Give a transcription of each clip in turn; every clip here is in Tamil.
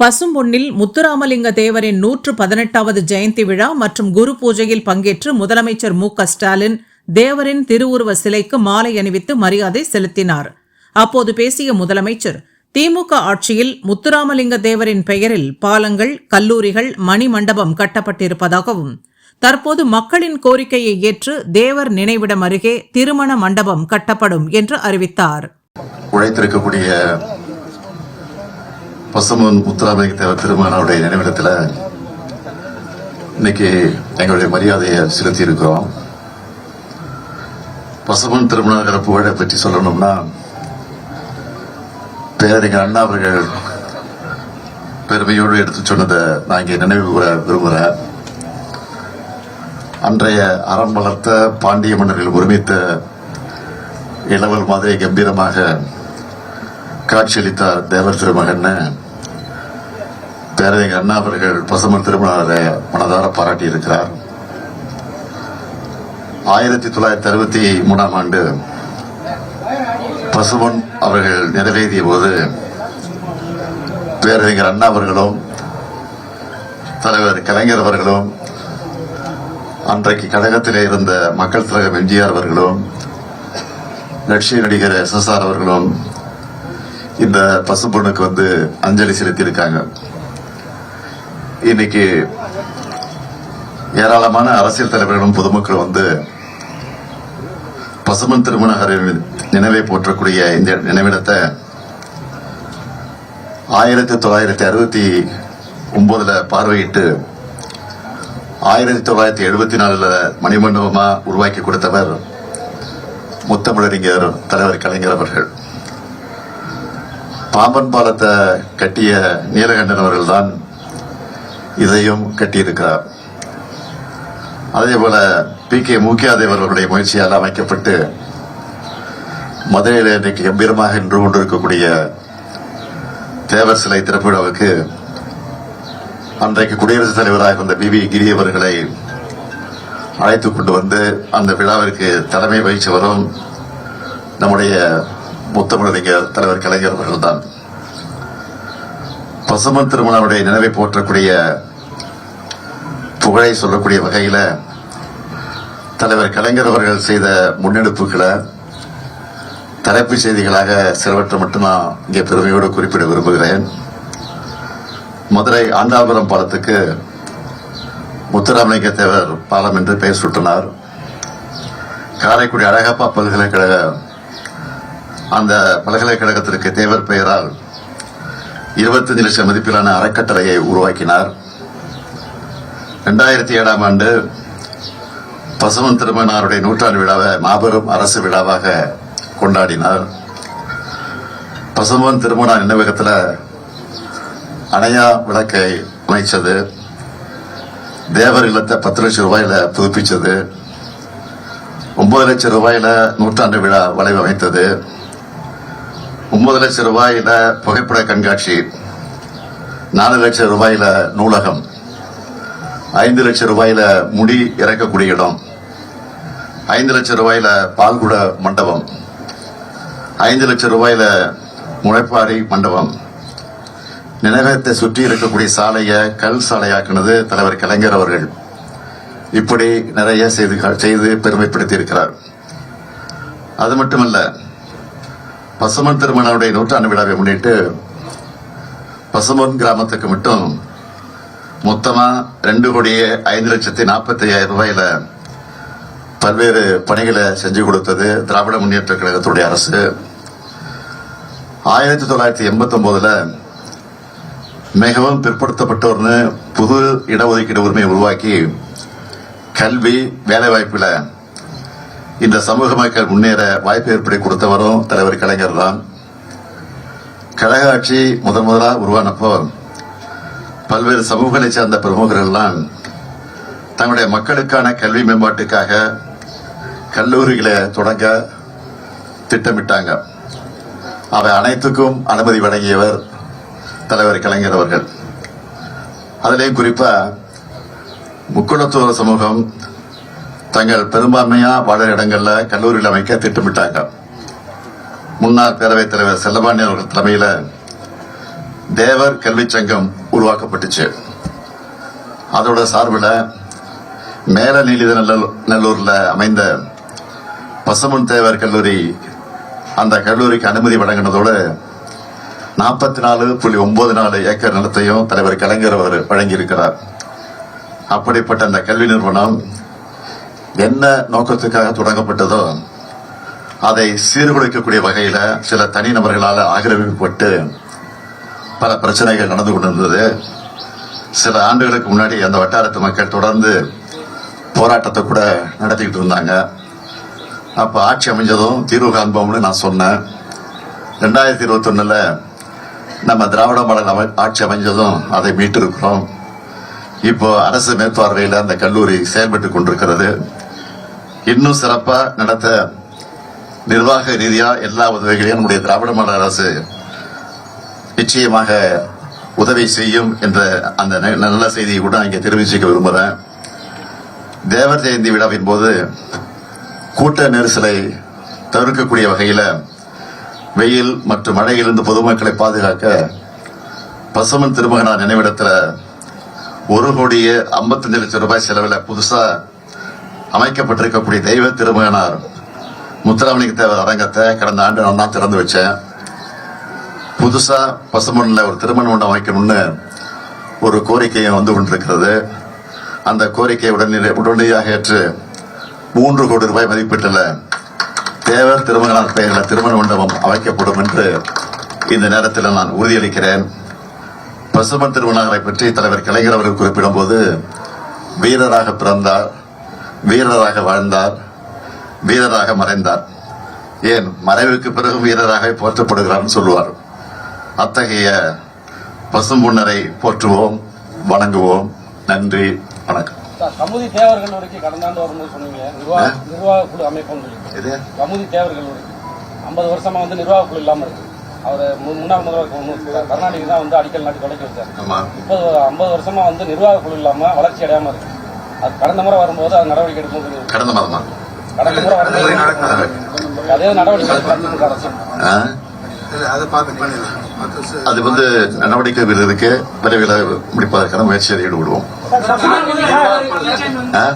பசும்பொன்னில் முத்துராமலிங்க தேவரின் நூற்று பதினெட்டாவது ஜெயந்தி விழா மற்றும் குரு பூஜையில் பங்கேற்று முதலமைச்சர் மு க ஸ்டாலின் தேவரின் திருவுருவ சிலைக்கு மாலை அணிவித்து மரியாதை செலுத்தினார். அப்போது பேசிய முதலமைச்சர் திமுக ஆட்சியில் முத்துராமலிங்க தேவரின் பெயரில் பாலங்கள் கல்லூரிகள் மணிமண்டபம் கட்டப்பட்டிருப்பதாகவும் தற்போது மக்களின் கோரிக்கையை ஏற்று தேவர் நினைவிடம் அருகே திருமண மண்டபம் கட்டப்படும் என்று அறிவித்தார். உழைத்திருக்கக்கூடிய பசுமன் முத்துராமலிங்க தேவர் திருமணனுடைய நினைவிடத்தில் இன்னைக்கு எங்களுடைய மரியாதையை செலுத்தி இருக்கிறோம் பசுமன் திருமணங்கிற புகழை பற்றி சொல்லணும்னா பேரறிஞர் அண்ணா அவர்கள் பெருமையோடு எடுத்து சொன்னதை நான் இங்கே நினைவு கூற விரும்புகிறேன். அன்றைய அறம் வளர்த்த பாண்டிய மன்னர்கள் ஒருமித்த இளவல் மாதிரி கம்பீரமாக காட்சியளித்தார் தேவர் திருமகன்ன பேரறிஞர் அண்ணா அவர்கள் பசுமன் திருமணத்தை மனதார பாராட்டி இருக்கிறார் ஆயிரத்தி தொள்ளாயிரத்தி அறுபத்தி மூணாம் ஆண்டு பசுமன் அவர்கள் நிறைவேறிய போது பேரறிஞர் அண்ணா அவர்களும் தலைவர் கலைஞர் அவர்களும் அன்றைக்கு கழகத்திலே இருந்த மக்கள் தலைவர் எம்ஜிஆர் அவர்களும் லட்சிய நடிகர் எஸ் எஸ் ஆர் அவர்களும் இந்த பசும்பொண்ணுக்கு வந்து அஞ்சலி செலுத்தியிருக்காங்க. இன்னைக்கு ஏராளமான அரசியல் தலைவர்களும் பொதுமக்களும் வந்து பசுமன் திருமணகரின் நினைவை போற்றக்கூடிய இந்த நினைவிடத்தை ஆயிரத்தி தொள்ளாயிரத்தி அறுபத்தி ஒன்பதுல பார்வையிட்டு ஆயிரத்தி தொள்ளாயிரத்தி எழுபத்தி நாலுல மணிமண்டபமா உருவாக்கி கொடுத்தவர் முத்தமிழறிஞர் தலைவர் கலைஞர் அவர்கள். பாம்பன் பாலத்தை கட்டிய நீலகண்டன் அவர்கள் தான் இதையும் கட்டியிருக்கிறார். அதே போல பி கே முக்கியாதேவர் அவர்களுடைய முயற்சியால் அமைக்கப்பட்டு மதுரையில் இன்றைக்கு கம்பீரமாக நின்று கொண்டிருக்கக்கூடிய தேவர் சிலை திறப்பு விழாவுக்கு அன்றைக்கு குடியரசுத் தலைவராக இருந்த பி வி கிரி அவர்களை அழைத்துக் கொண்டு வந்து அந்த விழாவிற்கு தலைமை வகிச்சவரும் நம்முடைய முத்தமிழறிஞர் தலைவர் கலைஞர் அவர்கள்தான். பசுமன் திருமணனுடைய நினைவை போற்றக்கூடிய புகழை சொல்லக்கூடிய வகையில் தலைவர் கலைஞர் அவர்கள் செய்த முன்னெடுப்புகளை தலைப்புச் செய்திகளாக சிலவற்றை மட்டும் நான் இங்கே பெருமையோடு குறிப்பிட விரும்புகிறேன். மதுரை ஆண்டாபுரம் பாலத்துக்கு முத்துராமலிங்க தேவர் பாலம் என்று பெயர் சுட்டினார். காரைக்குடி அழகப்பா பல்கலைக்கழக அந்த பல்கலைக்கழகத்திற்கு தேவர் பெயரால் இருபத்தஞ்சு லட்சம் மதிப்பிலான அறக்கட்டளையை உருவாக்கினார். இரண்டாயிரத்தி ஏழாம் ஆண்டு பசுமன் திருமணாருடைய நூற்றாண்டு விழாவை மாபெரும் அரசு விழாவாக கொண்டாடினார். பசுமன் திருமண நினைவகத்தில் அணையா விளக்கை அமைச்சது. தேவர் இல்லத்தை பத்து லட்சம் ரூபாயில புதுப்பிச்சது. ஒன்பது லட்சம் ரூபாயில நூற்றாண்டு விழா வளைவு அமைத்தது ஒன்பது லட்சம் ரூபாயில புகைப்பட கண்காட்சி நாலு லட்சம் ரூபாயில நூலகம் ஐந்து லட்சம் ரூபாயில முடி இறக்கக்கூடிய இடம் ஐந்து லட்சம் ரூபாயில பால்குட மண்டபம் ஐந்து லட்சம் ரூபாயில முளைப்பாறை மண்டபம். நினைவகத்தை சுற்றி இருக்கக்கூடிய சாலையை கல் சாலையாக்குனது தலைவர் கலைஞர் அவர்கள். இப்படி நிறைய செய்து செய்து பெருமைப்படுத்தி இருக்கிறார் அது மட்டுமல்ல பசுமன் திருமணனுடைய நூற்றாண்டு விழாவை முன்னிட்டு பசுமன் கிராமத்துக்கு மட்டும் மொத்தமா ரெண்டு கோடியே ஐந்து லட்சத்தி நாற்பத்தி ஐயாயிரம் ரூபாயில பல்வேறு பணிகளை செஞ்சு கொடுத்தது திராவிட முன்னேற்ற கழகத்துடைய அரசு. ஆயிரத்தி தொள்ளாயிரத்தி எண்பத்தி ஒன்பதுல மிகவும் பிற்படுத்தப்பட்டோர்னு புது இடஒதுக்கீடு உரிமையை உருவாக்கி கல்வி வேலைவாய்ப்பில் இந்த சமூக மக்கள் முன்னேற வாய்ப்பு ஏற்படுத்தி கொடுத்தவரும் தலைவர் கலைஞர் தான். கழக ஆட்சி முதன் முதலாக உருவானப்போ பல்வேறு சமூகங்களை சேர்ந்த பிரமுகர்கள்லாம் தங்களுடைய மக்களுக்கான கல்வி மேம்பாட்டுக்காக கல்லூரிகளை தொடங்க திட்டமிட்டாங்க. அவை அனைத்துக்கும் அனுமதி வழங்கியவர் தலைவர் கலைஞர் அவர்கள். அதிலேயும் குறிப்பா முக்குளத்துவ சமூகம் தங்கள் பெரும்பான்மையா வாழற இடங்கள்ல கல்லூரியில் அமைக்க திட்டமிட்டாங்க. முன்னாள் பேரவைத் தலைவர் செல்லபாண்டி அவர்கள் தலைமையில தேவர் கல்விச் சங்கம் உருவாக்கப்பட்டுச்சு. அதோட சார்பில் மேல நீலித நல்லூரில் அமைந்த பசுமன் தேவர் கல்லூரி அந்த கல்லூரிக்கு அனுமதி வழங்கினதோடு நாற்பத்தி நாலு புள்ளி ஒன்பது நாலு ஏக்கர் நிலத்தையும் தலைவர் கலைஞர் அவர் வழங்கியிருக்கிறார். அப்படிப்பட்ட அந்த கல்வி நிறுவனம் என்ன நோக்கத்துக்காக தொடங்கப்பட்டதோ அதை சீர்குலைக்கக்கூடிய வகையில சில தனிநபர்களால் ஆக்கிரமிக்கப்பட்டு பல பிரச்சனைகள் நடந்து கொண்டிருந்தது. சில ஆண்டுகளுக்கு முன்னாடி அந்த வட்டாரத்து மக்கள் தொடர்ந்து போராட்டத்தை கூட நடத்திக்கிட்டு இருந்தாங்க. அப்போ ஆட்சி அமைஞ்சதும் தீர்வு காண்போம்னு நான் சொன்னேன். ரெண்டாயிரத்தி இருபத்தி நம்ம திராவிட மாடல் ஆட்சி அமைஞ்சதும் அதை மீட்டிருக்கிறோம். இப்போ அரசு மேற்பார்வையில் அந்த கல்லூரி செயல்பட்டு கொண்டிருக்கிறது. இன்னும் சிறப்பா நடத்த நிர்வாக ரீதியா எல்லா உதவிகளையும் நம்முடைய திராவிட மாடல் அரசு நிச்சயமாக உதவி செய்யும் என்ற அந்த ந- நல்ல செய்தியை கூட இங்கே தெரிவிச்சுக்க விரும்புகிறேன் தேவர் ஜெயந்தி விழாவின் போது கூட்ட நெரிசலை தவிர்க்கக்கூடிய வகையில் வெயில் மற்றும் மழையிலிருந்து பொதுமக்களை பாதுகாக்க பசுமன் திருமகனார் நினைவிடத்தில் ஒரு கோடியே ஐம்பத்தஞ்சு லட்சம் ரூபாய் செலவில் புதுசா அமைக்கப்பட்டிருக்கக்கூடிய தெய்வ திருமகனார் முத்துராமலிங்க தேவர் அரங்கத்தை கடந்த ஆண்டு நான் தான் திறந்து வச்சேன். புதுசா பசுமண்ணில் ஒரு திருமண மண்டபம் அமைக்கணும்னு ஒரு கோரிக்கையும் வந்து கொண்டிருக்கிறது. அந்த கோரிக்கையை உடனே உடனடியாக ஏற்று மூன்று கோடி ரூபாய் மதிப்பீட்டில் தேவர் திருமகனார் பெயரில் திருமண மண்டபம் அமைக்கப்படும் என்று இந்த நேரத்தில் நான் உறுதியளிக்கிறேன். பசுமன் திருமணாரை பற்றி தலைவர் கலைஞர் அவர்கள் குறிப்பிடும்போது வீரராக பிறந்தார் வீரராக வாழ்ந்தார் வீரராக மறைந்தார். ஏன்? மறைவுக்கு பிறகு வீரராக போற்றப்படுகிறார்னு சொல்லுவார். அத்தகைய பசும்புன்னரை போற்றுவோம் வணங்குவோம். நன்றி வணக்கம். சார், கமுதி தேவர் கல்லூரிக்கு கடந்த ஆண்டு வரும்போது சொன்னீங்க நிர்வாக நிர்வாக குழு அமைப்போம்னு சொல்லி இது? கமுதி தேவர் கல்லூரி ஐம்பது வருஷமா வந்து நிர்வாக குழு இல்லாம இருக்கு. அவர் முன்னாள் முதல்வர் கருணாநிதி தான் வந்து அடிக்கல் நாட்டி தொடக்கி வச்சார். முப்பது ஐம்பது வருஷமா வந்து நிர்வாக குழு இல்லாம வளர்ச்சி அடையாம இருக்கு. அது கடந்த முறை வரும்போது அது நடவடிக்கை எடுக்கும் கடந்த மாதமா? கடந்த முறை வரும்போது அதே நடவடிக்கை திமுக அரசு. ஆ? அதை வந்து நடவடிக்கை இருக்கு. விரைவில் முடிப்பதற்கான முயற்சியை ஈடுபடுவோம். ஆ?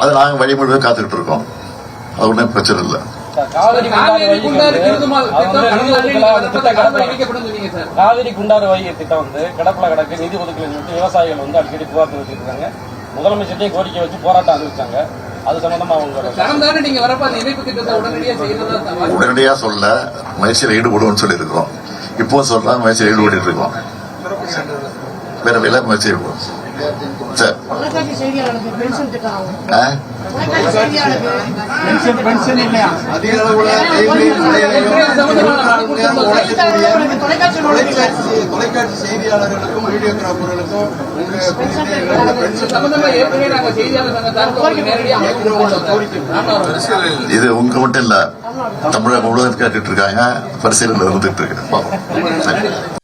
அது நாங்க வழிமுறை காத்துக்கிட்டு இருக்கோம். அது ஒன்றும் பிரச்சனை இல்லை. காவிரி குண்டாறு வந்து திட்டம் ஒதுக்கல, வந்து கிடப்பில் கிடக்கு நிதி ஒதுக்கலன்னு சொல்லிட்டு விவசாயிகள் வந்து அடிக்கடி புகார் தெரிவிச்சிட்டு இருக்காங்க முதலமைச்சர்கிட்டே கோரிக்கை வச்சு போராட்டம் அறிவிச்சாங்க அது சம்பந்தமா அவங்க. உடனடியா சொல்ல முயற்சியில் ஈடுபடுவோம்னு சொல்லி இருக்கிறோம் இப்போ சொல்றாங்க முயற்சி ஈடுபட்டு இருக்கோம். விரைவில் முயற்சி இருக்கும் அதிக அளவுல தொலைக்காட்சி செய்தியாளர்களுக்கும் வீடியோகிராஃபர்களுக்கும். இது உங்க மட்டும் இல்ல தமிழகம் முழுவதும் கேட்டுட்டு இருக்காங்க பரிசீலனை இருந்துட்டு இருக்கு.